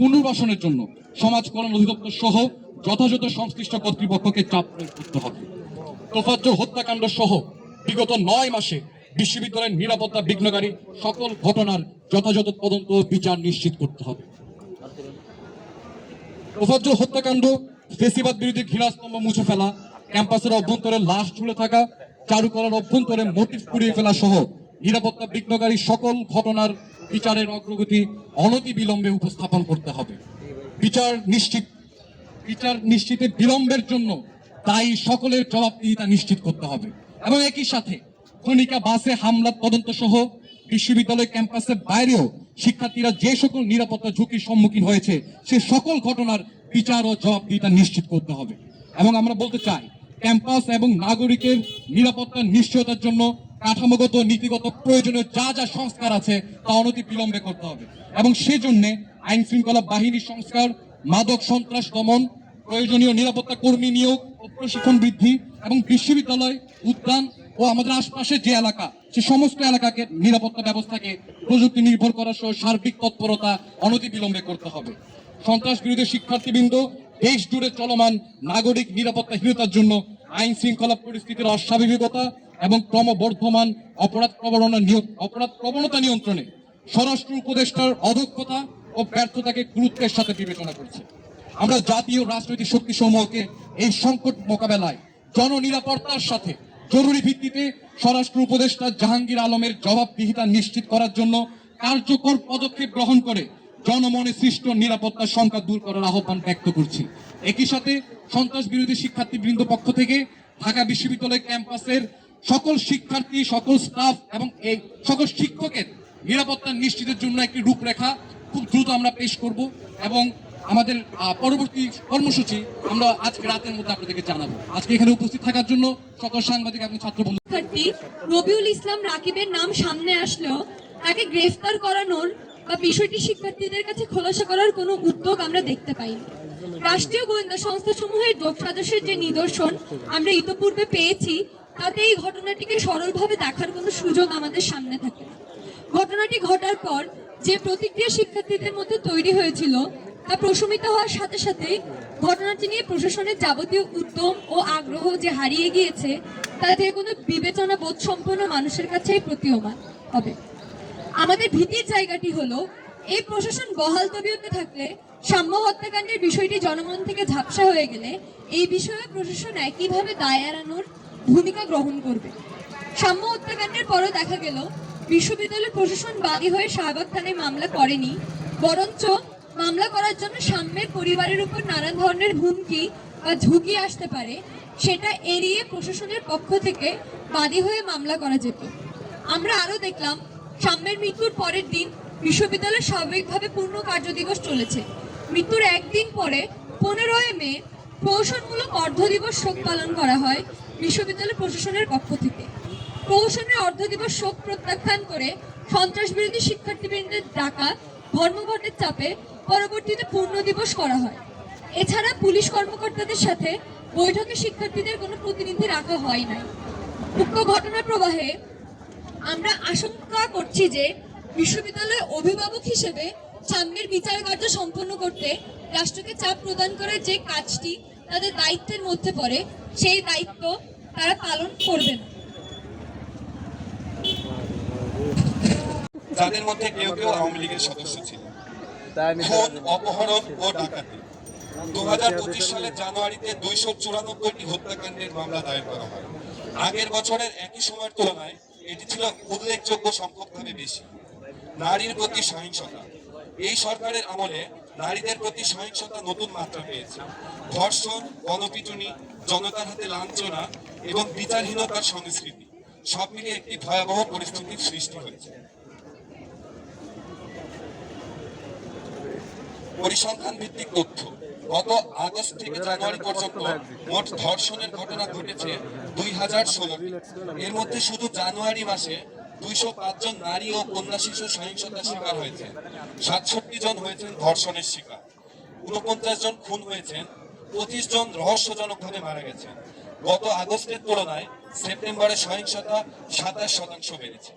পুনর্বাসনের জন্য সমাজ অধিদপ্তর সহ যথাযথ সংশ্লিষ্ট কর্তৃপক্ষকে চাপ প্রয়োগ করতে হবে। তোফাজ্জল হত্যাকাণ্ড সহ বিগত নয় মাসে বিশ্ববিদ্যালয়ের নিরাপত্তা বিঘ্নকারী সকল ঘটনার যথাযথ তদন্ত বিচার নিশ্চিত করতে হবে। তোফাজ্জল হত্যাকাণ্ড, ফেসিবাদ বিরোধী ঘৃণাস্তম্ভ মুছে ফেলা, ক্যাম্পাসের অভ্যন্তরে লাশ ঝুলে থাকা, চারুকলার অভ্যন্তরে মোটিভ পুড়িয়ে ফেলা সহ নিরাপত্তা বিঘ্নকারী সকল ঘটনার বিচারের অগ্রগতি অনতি বিলম্বে উপস্থাপন করতে হবে। বিচার নিশ্চিত, বিচার নিশ্চিতে বিলম্বের জন্য দায়ী সকলের জবাবদিহিতা নিশ্চিত করতে হবে। এবং একই সাথে খনিকা বাসে হামলা তদন্ত সহ বিশ্ববিদ্যালয় ক্যাম্পাসের বাইরেও শিক্ষার্থীরা যে সকল নিরাপত্তা ঝুঁকির সম্মুখীন হয়েছে, সে সকল ঘটনার বিচার ও জবাবদিহিতা নিশ্চিত করতে হবে। এবং আমরা বলতে চাই, ক্যাম্পাস এবং নাগরিকের নিরাপত্তার নিশ্চয়তার জন্য কাঠামোগত, নীতিগত, প্রয়োজনীয় যা যা সংস্কার আছে তা অনতি বিলম্বে করতে হবে। এবং সেজন্য আইন শৃঙ্খলা বাহিনী সংস্কার, মাদক সন্ত্রাস দমন, প্রয়োজনীয় নিরাপত্তা কর্মী নিয়োগ ও প্রশিক্ষণ বৃদ্ধি এবং বিশ্ববিদ্যালয়, উদ্যান ও আমাদের আশপাশে যে এলাকা, সে সমস্ত এলাকাকে নিরাপত্তা ব্যবস্থাকে প্রযুক্তি নির্ভর করা সহ সার্বিক তৎপরতা অনতি বিলম্বে করতে হবে। সন্ত্রাস বিরোধী শিক্ষার্থীবৃন্দ দেশ জুড়ে চলমান নাগরিক নিরাপত্তাহীনতার জন্য আইন শৃঙ্খলা পরিস্থিতির অস্বাভাবিকতা এবং ক্রমবর্ধমান অপরাধ প্রবণতা অপরাধ প্রবণতা নিয়ন্ত্রণে স্বরাষ্ট্র উপদেষ্টার অদক্ষতা ও ব্যর্থতাকে গুরুত্বের সাথে বিবেচনা করছে। আমরা জাতীয় রাজনৈতিক শক্তি সমূহকে এই সংকট মোকাবেলায় জননিরাপত্তার সাথে জরুরি ভিত্তিতে স্বরাষ্ট্র উপদেষ্টা জাহাঙ্গীর আলমের জবাবদিহিতা নিশ্চিত করার জন্য কার্যকর পদক্ষেপ গ্রহণ করে জনমনে সৃষ্ট নিরাপত্তার সংখ্যা দূর করার আহ্বান ব্যক্ত করছি। একই সাথে সন্ত্রাস বিরোধী শিক্ষার্থীবৃন্দ পক্ষ থেকে ঢাকা বিশ্ববিদ্যালয় ক্যাম্পাসের সকল শিক্ষার্থী, সকল স্টাফ এবং এই সকল শিক্ষকের নিরাপত্তা নিশ্চিতের জন্য একটি রূপরেখা খুব দ্রুত আমরা পেশ করব এবং আমাদের পরবর্তী কর্মসূচি আমরা আজকে রাতের মধ্যে আপনাদেরকে জানাব। আজকে এখানে উপস্থিত থাকার জন্য সকল সাংবাদিক এবং ছাত্র বন্ধু রবিউল ইসলাম রাকিবের নাম সামনে আসলেও তাকে গ্রেফতার করানোর বা বিষয়টি শিক্ষার্থীদের কাছে খোলাসা করার কোনো উদ্যোগ আমরা দেখতে পাইনি। রাষ্ট্রীয় গোয়েন্দা সংস্থা সমূহের যোগ সদস্যের যে নিদর্শন আমরা ইতোপূর্বে পেয়েছি তাতে এই ঘটনাটিকে সরলভাবে দেখার কোনো সুযোগ আমাদের সামনে থাকে ঘটনাটি ঘটার পর যে প্রতিক্রিয়া শিক্ষার্থীদের মধ্যে তৈরি হয়েছিল, তা প্রশমিত হওয়ার সাথে সাথে ঘটনাটি নিয়ে প্রশাসনের যাবতীয় উদ্যম ও আগ্রহ যে হারিয়ে গিয়েছে, তা থেকে কোনো বিবেচনা বোধ সম্পন্ন মানুষের কাছেই প্রতীয়মান হবে। আমাদের ভীতির জায়গাটি হলো, এই প্রশাসন বহাল তবিয়তে থাকলে সাম্য হত্যাকাণ্ডের বিষয়টি জনমন থেকে ঝাপসা হয়ে গেলে এই বিষয়ে প্রশাসন একইভাবে দায় এড়ানোর ভূমিকা গ্রহণ করবে। সাম্য হত্যাকাণ্ডের পরও দেখা গেল বিশ্ববিদ্যালয় প্রশাসন বাদী হয়ে শাহবাগ থানায় মামলা করেনি, বরঞ্চ মামলা করার জন্য সাম্যের পরিবারের উপর নানান ধরনের হুমকি বা ঝুঁকি আসতে পারে, সেটা এড়িয়ে প্রশাসনের পক্ষ থেকে বাদী হয়ে মামলা করা যেত। আমরা আরও দেখলাম, সাম্যের মৃত্যুর পরের দিন বিশ্ববিদ্যালয় স্বাভাবিকভাবে পূর্ণ কার্যদিবস চলেছে। মৃত্যুর একদিন পরে পনেরোই মে প্রহসনমূলক অর্ধ দিবস শোক পালন করা হয়। বিশ্ববিদ্যালয় প্রশাসনের পক্ষ থেকে। প্রহসনের অর্ধ দিবস শোক প্রত্যাখ্যান করে সন্ত্রাস বিরোধী শিক্ষার্থীবৃন্দের ডাকা ধর্মঘটের চাপে পরবর্তীতে পূর্ণ দিবস করা হয়। এছাড়া পুলিশ কর্মকর্তাদের সাথে বৈঠকে শিক্ষার্থীদের কোনো প্রতিনিধি রাখা হয় নাই। উক্ত ঘটনা প্রবাহে আমরা আশঙ্কা করছি যে বিশ্ববিদ্যালয়ের অভিভাবক হিসেবে সামনের বিচার কার্য সম্পন্ন করতে রাষ্ট্রকে চাপ প্রদান করে যে কাজটি তাদের দায়িত্বের মধ্যে পড়ে, সেই দায়িত্ব তারা পালন করবে না। যাদের মধ্যে কেউ কেউ আওয়ামী লীগের সদস্য ছিল খুন অপহরণ ও ডাকাতি। দু হাজার পঁচিশ সালের জানুয়ারিতে দুইশো চুরানব্বইটি হত্যাকাণ্ডের মামলা দায়ের করা হয়। আগের বছরের একই সময়ের তুলনায় এটি ছিল উল্লেখযোগ্য সংখ্যকভাবে বেশি। নারীর প্রতি সহিংসতা। এই সরকারের আমলে নারীদের প্রতি সহিংসতা নতুন মাত্রা পেয়েছে। ধর্ষণ গণপিটুনি জনতার হাতে লাঞ্ছনা এবং বিচারহীনতার সংস্কৃতি। সব মিলিয়ে একটি ভয়াবহ পরিস্থিতির সৃষ্টি হয়েছে। পরিসংখ্যান ভিত্তিক তথ্য। গত আগস্ট থেকে জানুয়ারি পর্যন্ত মোট ধর্ষণের ঘটনা ঘটেছে দুই হাজার ষোলোটি এর মধ্যে শুধু জানুয়ারি মাসে দুইশো পাঁচ জন নারী ও কন্যা শিশু সহিংসতার শিকার হয়েছে। সাতষট্টি জন হয়েছেন ধর্ষণের শিকার। উনপঞ্চাশ জন খুন হয়েছেন পঁচিশ জন রহস্যজনকভাবে মারা গেছে। গত আগস্টের তুলনায় সেপ্টেম্বরে সহিংসতা সাতাশ শতাংশ বেড়েছে।